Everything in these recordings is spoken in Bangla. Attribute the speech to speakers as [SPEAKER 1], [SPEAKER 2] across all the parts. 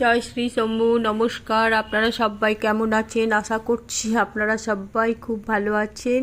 [SPEAKER 1] জয় শ্রী শম্ভু, নমস্কার। আপনারা সবাই কেমন আছেন? আশা করছি আপনারা সবাই খুব ভালো আছেন।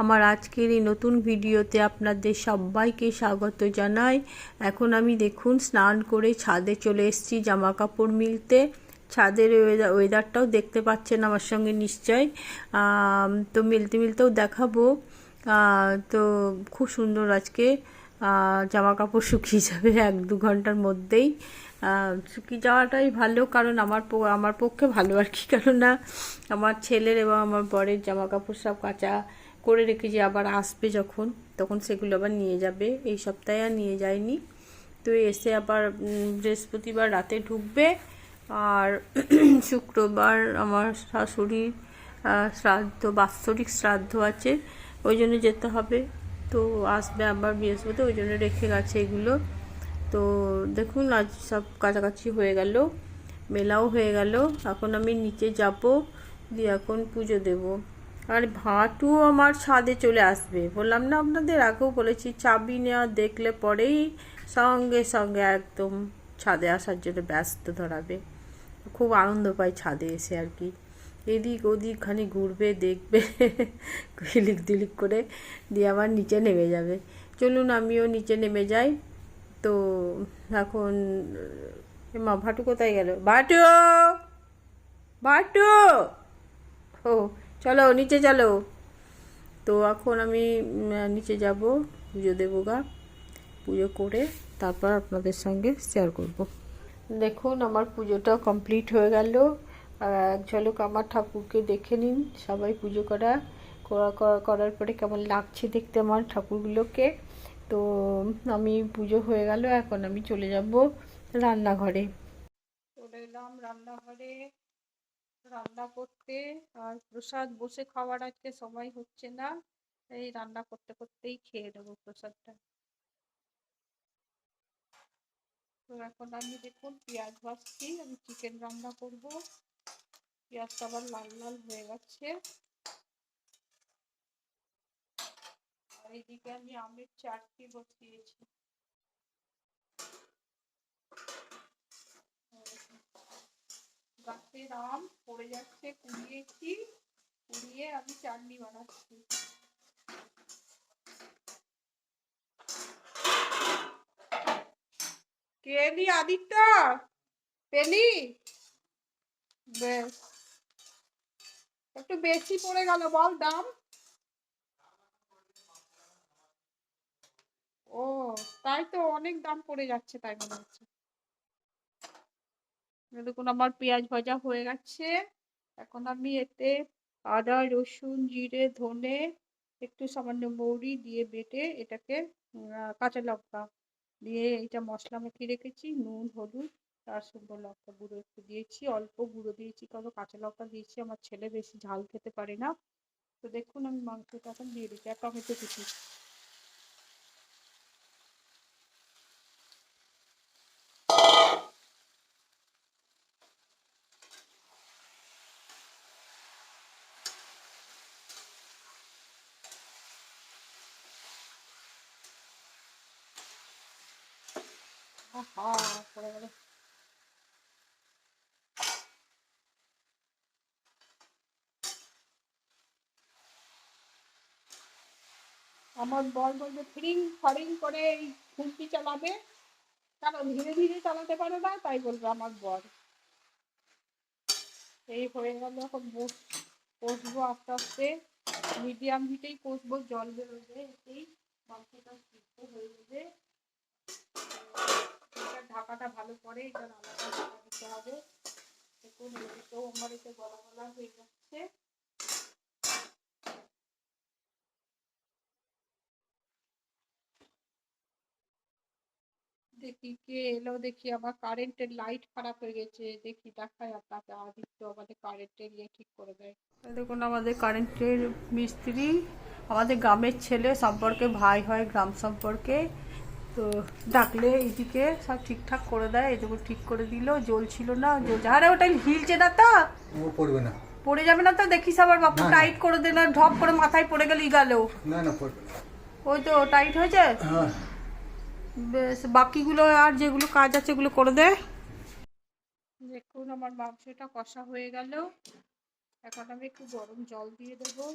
[SPEAKER 1] আমার আজকের এই নতুন ভিডিওতে আপনাদের সবাইকে স্বাগত জানাই। এখন আমি দেখুন, স্নান করে ছাদে চলে এসেছি জামা কাপড় মিলতে। ছাদের ওয়েদার ওয়েদারটাও দেখতে পাচ্ছেন আমার সঙ্গে নিশ্চয়। তো মিলতে মিলতেও দেখাবো। তো খুব সুন্দর আজকে। জামা কাপড় শুকিয়ে যাবে এক দু ঘণ্টার মধ্যেই। শুকিয়ে যাওয়াটাই ভালো, কারণ আমার আমার পক্ষে ভালো আর কি। কেননা আমার ছেলের এবং আমার বরের জামা কাপড় সব কাঁচা করে রেখেছি আবার আসবে যখন, তখন সেগুলো আবার নিয়ে যাবে। এই সপ্তাহে আর নিয়ে যায়নি। তো এসে আবার বৃহস্পতিবার রাতে ঢুকবে। আর শুক্রবার আমার শাশুড়ির শ্রাদ্ধ, বাৎসরিক শ্রাদ্ধ আছে, ওই জন্য যেতে হবে। তো আসবে আবার বৃহস্পতি, ওই জন্য রেখে গেছে এগুলো। তো দেখুন, আজ সব কাছাকাছি হয়ে গেল, মেলাও হয়ে গেল। এখন আমি নিচে যাব, দিয়ে এখন পুজো দেব। আর ভাটু আমার ছাদে চলে আসবে। বললাম, না, আপনাদের আগেও বলেছি, চাবি নেওয়া দেখলে পরেই সঙ্গে সঙ্গে একদম ছাদে আসার জন্য ব্যস্ত ধরাবে। খুব আনন্দ পাই ছাদে এসে আর কি। এদিক ওদিক খানি ঘুরবে, দেখবে হিলিক দিলিক করে দিয়ে আবার নিচে নেমে যাবে। চলুন আমিও নিচে নেমে যাই। তো এখন, মা ভাটু কোথায় গেল? ভাটু! ভাটু! ও, চলো, নিচে চলো। তো এখন আমি নিচে যাব, পুজো দেবো গা। পুজো করে তারপর আপনাদের সঙ্গে শেয়ার করব। দেখুন, আমার পুজোটা কমপ্লিট হয়ে গেল। আর এক ঝলক আমার ঠাকুরকে দেখে নিন, সবাই পুজো করা করা, করা- করার পরে কেমন লাগছে দেখতে আমার ঠাকুরগুলোকে। তো আমি পুজো হয়ে গেল, এখন আমি চলে যাব রান্নাঘরে। চলে এলাম রান্নাঘরে, রান্না করতে। আর প্রসাদ বসে খাওয়ার আজকে সময় হচ্ছে না, এই রান্না করতে করতেই খেয়ে নেব প্রসাদটা। তো এখন আমি দেখুন পেঁয়াজ ভাজছি, আমি চিকেন রান্না করব। পেঁয়াজটা আবার লাল লাল হয়ে গেছে। আর এদিকে আমি আমের বসিয়েছি। গাছের আম পড়ে যাচ্ছে, কুড়িয়েছি। কুড়িয়ে আমি চাটনি বানাচ্ছি। কে আদিত্য? পেলি বেশ। একটু বেশি পড়ে গেল, বল দাম। ও, তাই তো অনেক দাম পড়ে যাচ্ছে, তাই মনে হচ্ছে। দেখুন আমার পেঁয়াজ ভাজা হয়ে গেছে। এখন আমি এতে আদা, রসুন, জিরে, ধনে, একটু সামান্য মৌরি দিয়ে বেটে এটাকে কাঁচা লঙ্কা দিয়ে এটা মশলা মাখিয়ে রেখেছি, নুন, হলুদ তার সঙ্গে লঙ্কা গুঁড়ো একটু দিয়েছি, অল্প গুঁড়ো দিয়েছি, কারণ কাঁচা লঙ্কা দিয়েছি, আমার ছেলে বেশি ঝাল খেতে পারে না। তো দেখুন, আমি মাংসটা এখন দিয়ে দিচ্ছি, আর টমেটো কুচি আহা, পড়ে গেল। আমার বর বলবে, ফ্রিং, ফরিং করে এই খুন্তি চালাবে। কেন ধীরে ধীরে চালাতে পারো না, তাই বলবে আমার বর। এই হয়ে গেল এখন কষবো আস্তে আস্তে, মিডিয়াম হিটেই কষবো, জল বেরোবে, এতেই মাংসটা সিদ্ধ হয়ে যাবে। এটা ঢাকাটা ভালো করে এটা ঢাকা দিতে হবে। দেখুন এদিকেও আমার এটা গলা গলা হয়ে যাচ্ছে। দেখি কে এলো দেখি আমার কারেন্টের লাইট খারাপ হয়ে গেছে দেখি দেখাই আপনাকে আদিত্য আমাদের কারেন্টের ইয়ে ঠিক করে দেয়। দেখুন আমাদের কারেন্টের মিস্ত্রি আমাদের গ্রামের ছেলে সম্পর্কে ভাই হয় গ্রাম সম্পর্কে তো ডাকলে এইদিকে সব ঠিকঠাক করে দেয় এটুকু ঠিক করে দিল জ্বলছিল না জ্বলছে আরে ওটা হিলছে না তো?
[SPEAKER 2] ও পড়বে না।
[SPEAKER 1] পড়ে যাবে না তো? দেখিস আবার বাপু। টাইট করে দে না ঢপ করে মাথায় পড়ে গেলে গেল
[SPEAKER 2] না না পড়বে না।
[SPEAKER 1] ওই তো টাইট হয়েছে?
[SPEAKER 2] হ্যাঁ।
[SPEAKER 1] বেশ, বাকিগুলো আর যেগুলো কাজ আছে ওগুলো করে দে।
[SPEAKER 3] দেখুন, আমার মাংসটা কষা হয়ে গেল এখন আমি একটু গরম জল দিয়ে দেবো।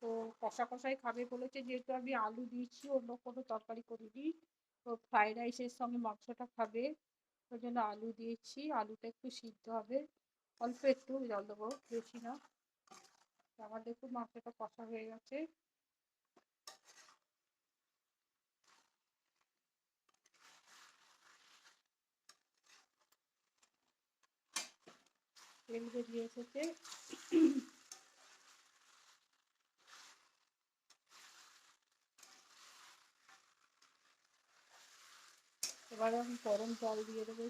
[SPEAKER 3] তো কষা কষাই খাবে বলেছে, যেহেতু আমি আলু দিয়েছি, অন্য কোনো তরকারি করিনি। তো ফ্রাইড রাইসের সঙ্গে মাংসটা খাবে, ওই জন্য আলু দিয়েছি। আলুটা একটু সিদ্ধ হবে। অল্প একটু জল দেবো, বেশি না। আমার দেখুন মাংসটা কষা হয়ে গেছে। তেল বেরিয়ে এসেছে এবারে আমি গরম জল দিয়ে দেবো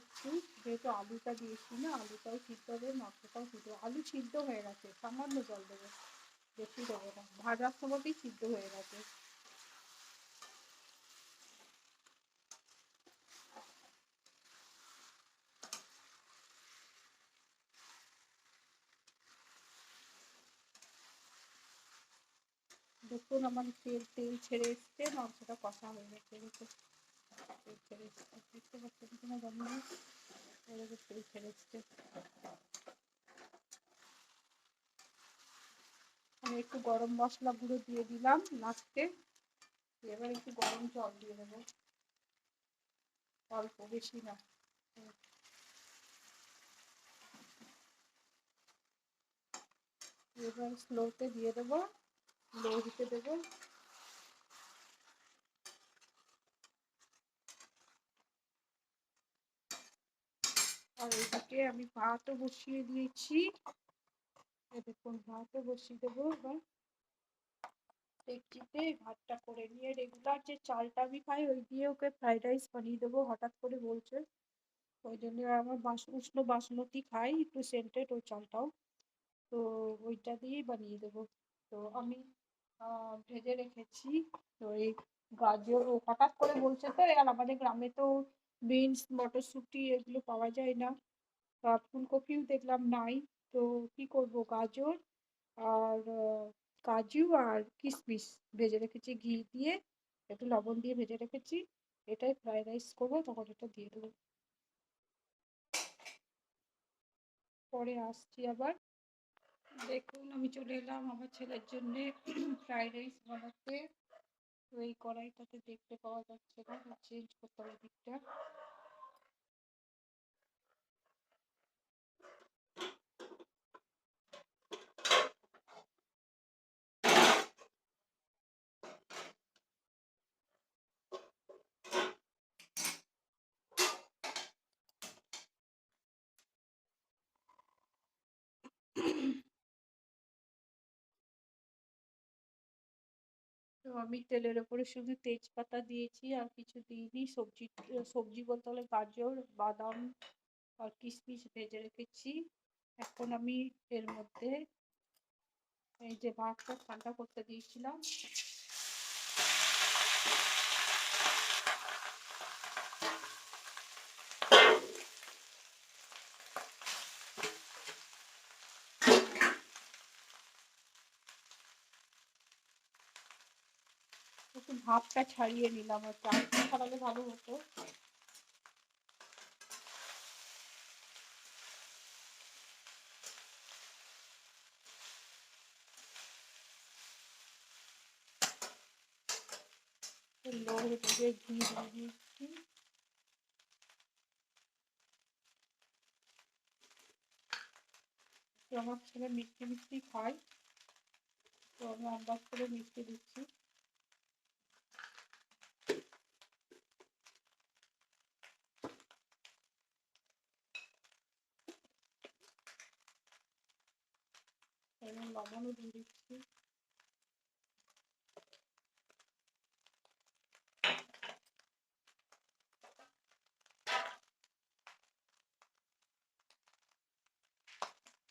[SPEAKER 3] যেহেতু আলুটা দিয়েছি না, আলুটাও সিদ্ধ হবে মাংসটাও সিদ্ধ। আলু সিদ্ধ হয়ে গেছে, সামান্য জল দেবো বেশি দেবো না ভাজার সময়তেই সিদ্ধ হয়ে গেছে দেখুন আমার তেল তেল ছেড়ে এসছে, মাংসটা কষা হয়ে গেছে দেখুন তেল ছেড়ে এসছে। দেখতে পাচ্ছেন কিনা জানি না। এরকম তেল ছেড়ে এসছে। আমি একটু গরম মশলা গুঁড়ো দিয়ে দিলাম লাস্টে। এবার একটু গরম জল দিয়ে দেবো। অল্প, বেশি না। এবার স্লোতে দিয়ে দেবো। লো হিটে দেবো আর এদিকে আমি ভাতও বসিয়ে দিয়েছি। দেখুন, ভাতও বসিয়ে দেবো এবার। ডেকচিতে ভাতটা করে নিয়ে রেগুলার যে চালটা আমি খাই, ওই দিয়ে ওকে ফ্রাইড রাইস বানিয়ে দেবো, হঠাৎ করে বলছে। ওই জন্য আমার উষ্ণ বাসমতি খাই, একটু সেন্টেড ওই চালটাও। তো ওইটা দিয়েই বানিয়ে দেবো। তো আমি ভেজে রেখেছি। তো এই গাজর হঠাৎ করে বলছে তো আর আমাদের গ্রামে তো বিনস মটরশুঁটি এগুলো পাওয়া যায় না। তা ফুলকপিও দেখলাম নাই। তো কি করব? গাজর আর কাজু আর কিশমিশ ভেজে রেখেছি ঘি দিয়ে। একটু লবণ দিয়ে ভেজে রেখেছি। এটাই ফ্রাইড রাইস করব, তখন এটা দিয়ে দেবো। পরে আসছি আবার। দেখুন, আমি চলে এলাম আমার ছেলের জন্য ফ্রাইড রাইস বানাতে। তো এই কড়াইটাতে দেখতে পাওয়া যাচ্ছে না চেঞ্জ করতে হবে দিকটা। তো আমি তেলের ওপরে শুধু তেজপাতা দিয়েছি আর কিছু দিইনি। সবজি সবজি বলতে হলে গাজর, বাদাম আর কিশমিশ ভেজে রেখেছি। এখন আমি এর মধ্যে এই যে ভাতটা ঠান্ডা করতে দিয়েছিলাম। ভাপটা ছাড়িয়ে নিলাম আরেকটু ছাড়ালে ভালো হতো। ঘি তো আমার ছেলে মিষ্টি মিষ্টি খায়, তো আমি আন্দাজ করে মিষ্টি দিচ্ছি। লবণও দিয়ে দিচ্ছি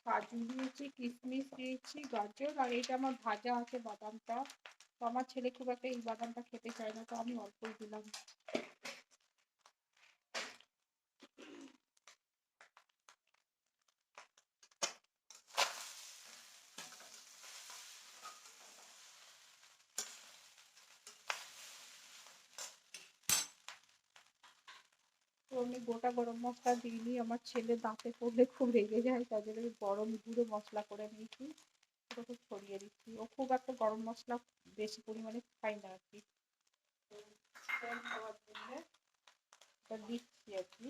[SPEAKER 3] কাজু দিয়েছি কিশমিশ দিয়েছি, গাজর, আর এটা আমার ভাজা আছে বাদামটা। তো আমার ছেলে খুব একটা এই বাদামটা খেতে চায় না, তো আমি অল্পই দিলাম। তো আমি গোটা গরম মশলা দিইনি। আমার ছেলে দাঁতে পড়লে খুব রেগে যায়, তাই জন্য আমি গরম গুঁড়ো মশলা করে নিয়েছি। ওটাকে ছড়িয়ে দিচ্ছি। ও খুব একটা গরম মশলা বেশি পরিমাণে খাই না আর কি হওয়ার জন্য দিচ্ছি আর কি।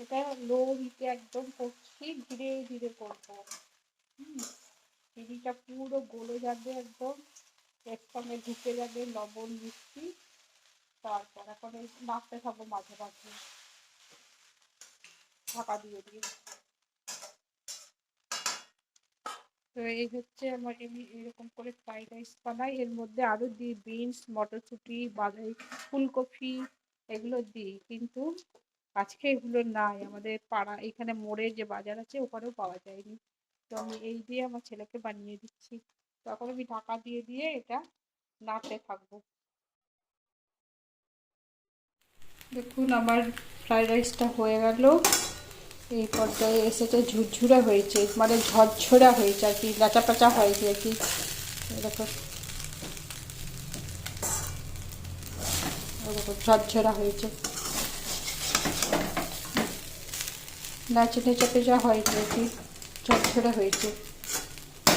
[SPEAKER 3] এটা লো হিটে একদম করছি, ধীরে ধীরে করব। চিনিটা পুরো গলে যাবে একদম এর সঙ্গে ঢুকে যাবে লবণ, মিষ্টি। তারপর এখন নাড়তে থাকব মাঝে মাঝে। ঢাকা দিয়ে দিয়ে তো এই হচ্ছে আমার এমনি এরকম করে ফ্রাইড রাইস বানাই। এর মধ্যে আরও দিই বিনস, মটরশুঁটি বাদাই ফুলকপি, এগুলো দিই। কিন্তু আজকে এগুলো নাই। আমাদের পাড়া, এখানে মোড়ে যে বাজার আছে, ওখানেও পাওয়া যায়নি। তো আমি এই দিয়ে আমার ছেলেকে বানিয়ে দিচ্ছি। তখন আমি ঢাকা দিয়ে দিয়ে এটা নাড়তে থাকব। দেখুন, আমার ফ্রাইড রাইসটা হয়ে গেল। এই পর্যায়ে এসেছে ঝুরঝুরা হয়েছে মানে ঝরঝরা হয়েছে আর কি লাচা পাচা হয়েছে আর কি। দেখো, ঝরঝরা হয়েছে। নাচে নেচে যা হয়নি আর কি ঝরঝরে হয়েছে।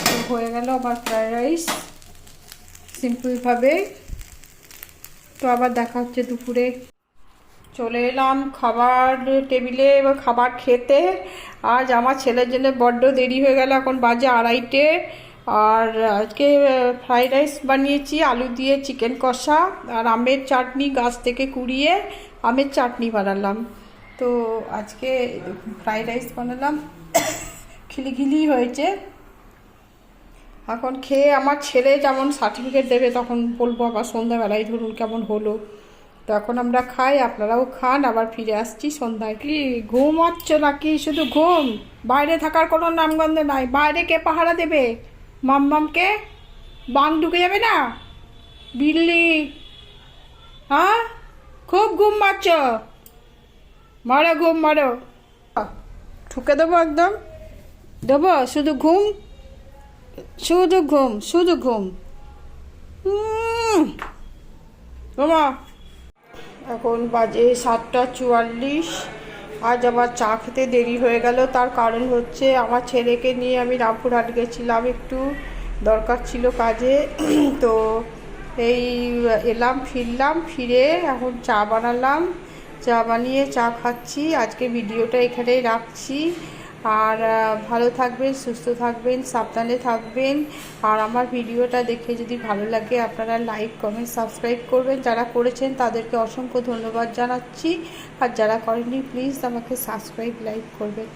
[SPEAKER 3] তো হয়ে গেল আমার ফ্রাইড রাইস সিম্পলভাবে তো আবার দেখা হচ্ছে দুপুরে। চলে এলাম খাবার টেবিলে, এবার খাবার খেতে। আজ আমার ছেলের জন্য বড্ড দেরি হয়ে গেল, এখন বাজে আড়াইটে। আর আজকে ফ্রাইড রাইস বানিয়েছি, আলু দিয়ে চিকেন কষা, আর আমের চাটনি গাছ থেকে কুড়িয়ে আমের চাটনি বানালাম। তো আজকে ফ্রাইড রাইস বানালাম। খিলিখিলি হয়েছে। এখন খেয়ে আমার ছেলে যেমন সার্টিফিকেট দেবে, তখন বলব আবার সন্ধ্যাবেলায়, ধরুন কেমন হলো? তো এখন আমরা খাই, আপনারাও খান, আবার ফিরে আসছি সন্ধ্যায়। কি, ঘুম হচ্ছে নাকি? শুধু ঘুম? বাইরে থাকার কোনো নামগন্ধ নাই। বাইরে কে পাহারা দেবে? মাম্মামকে? বাং ঢুকে যাবে না? বিল্লি? হ্যাঁ? খুব ঘুম মারছ মারো ঘুম মারো। ঠুকে দেবো একদম? দেবো? শুধু ঘুম? শুধু ঘুম শুধু ঘুম। বাবা এখন বাজে সাতটা চুয়াল্লিশ। আজ আবার চা খেতে দেরি হয়ে গেল। তার কারণ হচ্ছে আমার ছেলেকে নিয়ে আমি রামপুরহাট গেছিলাম একটু। দরকার ছিল কাজে। তো এই এলাম ফিরলাম ফিরে এখন চা বানালাম। চা বানিয়ে, চা খাচ্ছি। আজকে ভিডিওটা এখানেই রাখছি। আর ভালো থাকবেন, সুস্থ থাকবেন, সাবধানে থাকবেন। আর আমার ভিডিওটা দেখে যদি ভালো লাগে, আপনারা লাইক, কমেন্ট, সাবস্ক্রাইব করবেন। যারা করেছেন, তাদেরকে অসংখ্য ধন্যবাদ জানাচ্ছি। আর যারা করেননি, প্লিজ আমাকে সাবস্ক্রাইব, লাইক করবেন।